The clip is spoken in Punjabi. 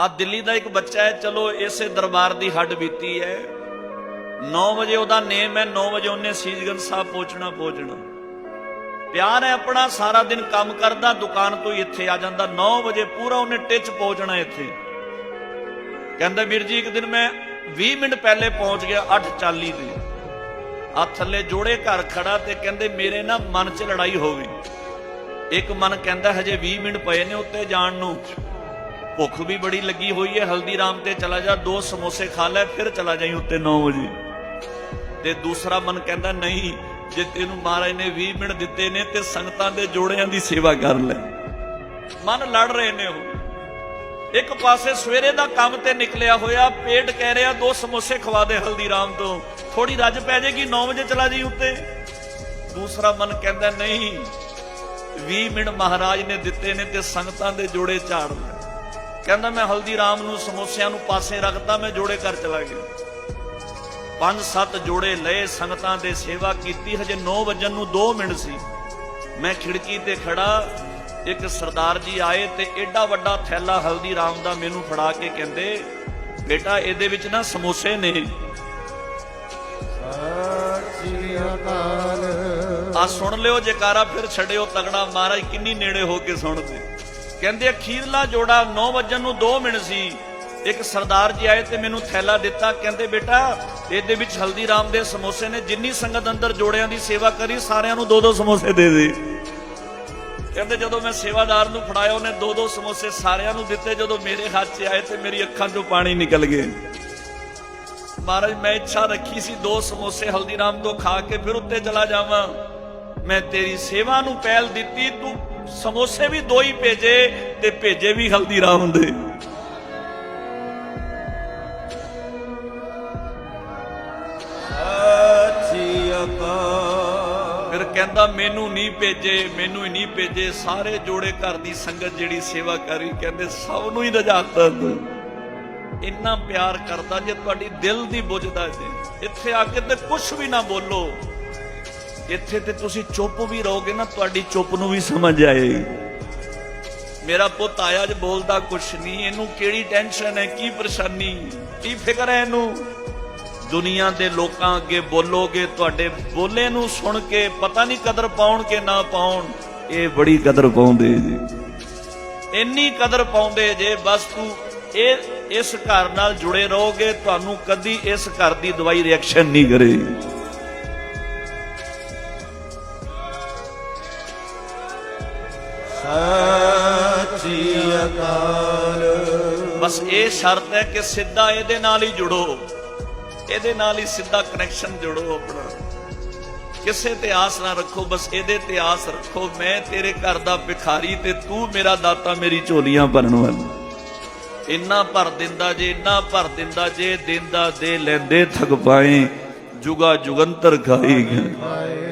ਆ ਦਿੱਲੀ ਦਾ ਇੱਕ ਬੱਚਾ ਹੈ, ਚਲੋ ਇਸੇ ਦਰਬਾਰ ਦੀ ਹੱਡ ਬੀਤੀ ਹੈ। 9 ਵਜੇ ਉਹਦਾ ਨੇਮ ਹੈ 9 ਵਜੇ ਉਹਨੇ ਸੀਸਗੰਜ ਸਾਹਿਬ ਪਹੁੰਚਣਾ ਪਹੁੰਚਣਾ। ਪਿਆਰ ਹੈ ਆਪਣਾ, ਸਾਰਾ ਦਿਨ ਕੰਮ ਕਰਦਾ, ਦੁਕਾਨ ਤੋਂ ਹੀ ਇੱਥੇ ਆ ਜਾਂਦਾ। 9 ਵਜੇ ਪੂਰਾ ਉਹਨੇ ਟਿਚ ਪਹੁੰਚਣਾ ਇੱਥੇ। ਕਹਿੰਦਾ, ਵੀਰ ਜੀ, ਇੱਕ ਦਿਨ ਮੈਂ 20 ਮਿੰਟ ਪਹਿਲੇ ਪਹੁੰਚ ਗਿਆ 8:40 ਤੇ। ਆ ਥੱਲੇ ਜੋੜੇ ਘਰ ਖੜਾ ਤੇ ਕਹਿੰਦੇ, ਮੇਰੇ ਨਾ ਮਨ 'ਚ ਲੜਾਈ ਹੋ ਗਈ। ਇੱਕ ਮਨ ਕਹਿੰਦਾ, ਹਜੇ 20 ਮਿੰਟ ਪਏ ਨੇ ਉੱਤੇ ਜਾਣ ਨੂੰ। ਭੁੱਖ ਵੀ ਬੜੀ ਲੱਗੀ ਹੋਈ ਹੈ, ਹਲਦੀਰਾਮ ਤੇ ਚਲਾ ਜਾ, ਦੋ ਸਮੋਸੇ ਖਾ ਲੈ, ਫਿਰ ਚਲਾ ਜਾਈ ਉੱਤੇ 9 ਵਜੇ। ਤੇ ਦੂਸਰਾ ਮਨ ਕਹਿੰਦਾ, ਨਹੀਂ, ਜੇ ਤੈਨੂੰ ਮਹਾਰਾਜ ਨੇ 20 ਮਿੰਟ ਦਿੱਤੇ ਨੇ, ਤੇ ਸੰਗਤਾਂ ਦੇ ਜੋੜਿਆਂ ਦੀ ਸੇਵਾ ਕਰ ਲੈ। ਮਨ ਲੜ ਰਹੇ ਨੇ ਉਹ। ਇੱਕ ਪਾਸੇ ਸਵੇਰੇ ਦਾ ਕੰਮ ਤੇ ਨਿਕਲਿਆ ਹੋਇਆ, ਪੇਟ ਕਹਿ ਰਿਹਾ, ਦੋ ਸਮੋਸੇ ਖਵਾ ਦੇ ਹਲਦੀਰਾਮ ਤੋਂ। ਥੋੜੀ ਰੱਜ ਪੈ ਜਾਏਗੀ 9 ਵਜੇ ਚਲਾ ਜਾਈ ਉੱਤੇ। ਦੂਸਰਾ ਮਨ ਕਹਿੰਦਾ, ਨਹੀਂ 20 ਮਿੰਟ ਮਹਾਰਾਜ ਨੇ ਦਿੱਤੇ ਨੇ, ਤੇ ਸੰਗਤਾਂ ਦੇ ਜੋੜੇ ਝਾੜ ਲੈ। ਕਹਿੰਦਾ ਮੈਂ ਹਲਦੀਰਾਮ ਨੂੰ ਸਮੋਸਿਆਂ ਨੂੰ ਪਾਸੇ ਰੱਖਦਾ ਮੈਂ ਜੋੜੇ ਕਰ ਚਲਾ ਗਿਆ। ਪੰਜ ਸੱਤ ਜੋੜੇ ਲਏ ਸੰਗਤਾਂ ਦੇ ਸੇਵਾ ਕੀਤੀ। ਹਜੇ 9 ਵਜਣ ਨੂੰ 2 ਮਿੰਟ ਸੀ। ਮੈਂ ਖਿੜਕੀ ਤੇ ਖੜਾ ਇੱਕ ਸਰਦਾਰ ਜੀ ਆਏ ਤੇ ਐਡਾ ਵੱਡਾ ਥੈਲਾ ਹਲਦੀਰਾਮ ਦਾ ਮੈਨੂੰ ਫੜਾ ਕੇ ਕਹਿੰਦੇ ਬੇਟਾ ਇਹਦੇ ਵਿੱਚ ਨਾ ਸਮੋਸੇ ਨੇ। ਅਕਾਲ। ਆ ਸੁਣ ਲਿਓ ਜੈਕਾਰਾ ਫਿਰ ਛੱਡਿਓ ਤਗੜਾ। ਮਹਾਰਾਜ ਕਿੰਨੀ ਨੇੜੇ ਹੋ ਕੇ ਸੁਣਦੇ। ਕਹਿੰਦੇ ਅਖੀਰਲਾ ਜੋੜਾ 9 ਵਜਣ ਨੂੰ 2 ਮਿੰਟ ਸੀ। ਇੱਕ ਸਰਦਾਰ ਜੀ ਆਏ ਤੇ ਮੈਨੂੰ ਥੈਲਾ ਦਿੱਤਾ। ਕਹਿੰਦੇ, ਬੇਟਾ, ਇਹਦੇ ਵਿੱਚ ਹਲਦੀਰਾਮ ਦੇ ਸਮੋਸੇ ਨੇ। ਜਿੰਨੀ ਸੰਗਤ ਅੰਦਰ ਜੋੜਿਆਂ ਦੀ ਸੇਵਾ ਕਰੀ, ਸਾਰਿਆਂ ਨੂੰ ਦੋ ਦੋ ਸਮੋਸੇ ਦੇ ਦੇ। ਕਹਿੰਦੇ, ਜਦੋਂ ਮੈਂ ਸੇਵਾਦਾਰ ਨੂੰ ਫੜਾਇਆ, ਉਹਨੇ ਦੋ ਦੋ ਸਮੋਸੇ ਸਾਰਿਆਂ ਨੂੰ ਦਿੱਤੇ। ਜਦੋਂ ਮੇਰੇ ਹੱਥ 'ਚ ਆਏ ਤੇ ਮੇਰੀ ਅੱਖਾਂ 'ਚੋਂ ਪਾਣੀ ਨਿਕਲ ਗਏ। ਮਹਾਰਾਜ, ਮੈਂ ਇੱਛਾ ਰੱਖੀ ਸੀ ਦੋ ਸਮੋਸੇ ਹਲਦੀਰਾਮ ਤੋਂ ਖਾ ਕੇ ਫਿਰ ਉੱਤੇ ਚਲਾ ਜਾਵਾਂ। ਮੈਂ ਤੇਰੀ ਸੇਵਾ ਨੂੰ ਪਹਿਲ ਦਿੱਤੀ, ਤੂੰ ਸਮੋਸੇ ਵੀ ਦੋ ਹੀ ਭੇਜੇ ਤੇ ਭੇਜੇ ਵੀ ਦੇ। ਸ੍ਰੀ ਅਕਾਲ ਫਿਰ ਕਹਿੰਦਾ ਮੈਨੂੰ ਨਹੀਂ ਭੇਜੇ ਮੈਨੂੰ ਹੀ ਨਹੀਂ ਭੇਜੇ। ਸਾਰੇ ਜੋੜੇ ਘਰ ਦੀ ਸੰਗਤ ਜਿਹੜੀ ਸੇਵਾ ਕਰੀ ਕਹਿੰਦੇ ਸਭ ਨੂੰ ਹੀ ਰਜਾਤਾ ਤੂੰ ਇੰਨਾ ਪਿਆਰ ਕਰਦਾ ਜੇ ਤੁਹਾਡੀ ਦਿਲ ਦੀ ਬੁੱਝਦਾ ਜੇ ਇੱਥੇ ਆ ਕੇ ਤੇ ਕੁਝ ਵੀ ਨਾ ਬੋਲੋ। ਇੱਥੇ ਤੇ ਤੁਸੀਂ ਚੁੱਪ ਵੀ ਰਹੋਗੇ ਨਾ, ਤੁਹਾਡੀ ਚੁੱਪ ਨੂੰ ਵੀ ਸਮਝ ਆਏਗੀ। ਮੇਰਾ ਪੁੱਤ ਆਇਆ ਜ ਬੋਲਦਾ, ਕੁਛ ਨਹੀਂ, ਇਹਨੂੰ ਕਿਹੜੀ ਟੈਨਸ਼ਨ ਹੈ, ਕੀ ਪਰੇਸ਼ਾਨੀ, ਕੀ ਫਿਕਰ ਹੈ ਇਹਨੂੰ? ਦੁਨੀਆ ਦੇ ਲੋਕਾਂ ਅੱਗੇ ਬੋਲੋਗੇ, ਤੁਹਾਡੇ ਬੋਲੇ ਨੂੰ ਸੁਣ ਕੇ ਪਤਾ ਨਹੀਂ ਕਦਰ ਪਾਉਣ ਕਿ ਨਾ ਪਾਉਣ, ਇਹ ਬੜੀ ਕਦਰ ਪਾਉਂਦੇ ਜੀ। ਇੰਨੀ ਕਦਰ ਪਾਉਂਦੇ ਜੇ, ਬਸ ਤੂੰ ਇਹ, ਇਸ ਘਰ ਨਾਲ ਜੁੜੇ ਰਹੋਗੇ, ਤੁਹਾਨੂੰ ਕਦੀ ਇਸ ਘਰ ਦੀ ਦਵਾਈ ਰਿਐਕਸ਼ਨ ਨਹੀਂ ਕਰੇਗੀ। ਸ੍ਰੀ ਅਕਾਲ ਬਸ ਇਹ ਸ਼ਰਤ ਹੈ ਕਿ ਸਿੱਧਾ ਇਹਦੇ ਨਾਲ ਹੀ ਜੁੜੋ। ਇਹਦੇ ਨਾਲ ਹੀ ਸਿੱਧਾ ਕਨੈਕਸ਼ਨ ਜੁੜੋ ਆਪਣਾ। ਕਿਸੇ ਤੇ ਆਸ ਨਾ ਰੱਖੋ ਬਸ ਇਹਦੇ ਤੇ ਆਸ ਰੱਖੋ ਮੈਂ ਤੇਰੇ ਘਰ ਦਾ ਭਿਖਾਰੀ ਤੇ ਤੂੰ ਮੇਰਾ ਦਾਤਾ ਮੇਰੀ ਝੋਲੀਆਂ ਭਰਨ ਵਾਲਾ। ਇੰਨਾ ਭਰ ਦਿੰਦਾ ਜੇ ਇੰਨਾ ਭਰ ਦਿੰਦਾ ਜੇ ਦਿੰਦਾ ਦੇ ਲੈਂਦੇ ਥਕ ਪਾਏ ਜੁਗਾ ਜੁਗੰਤਰ ਖਾਈ ਗਿਆ। ਹਾਏ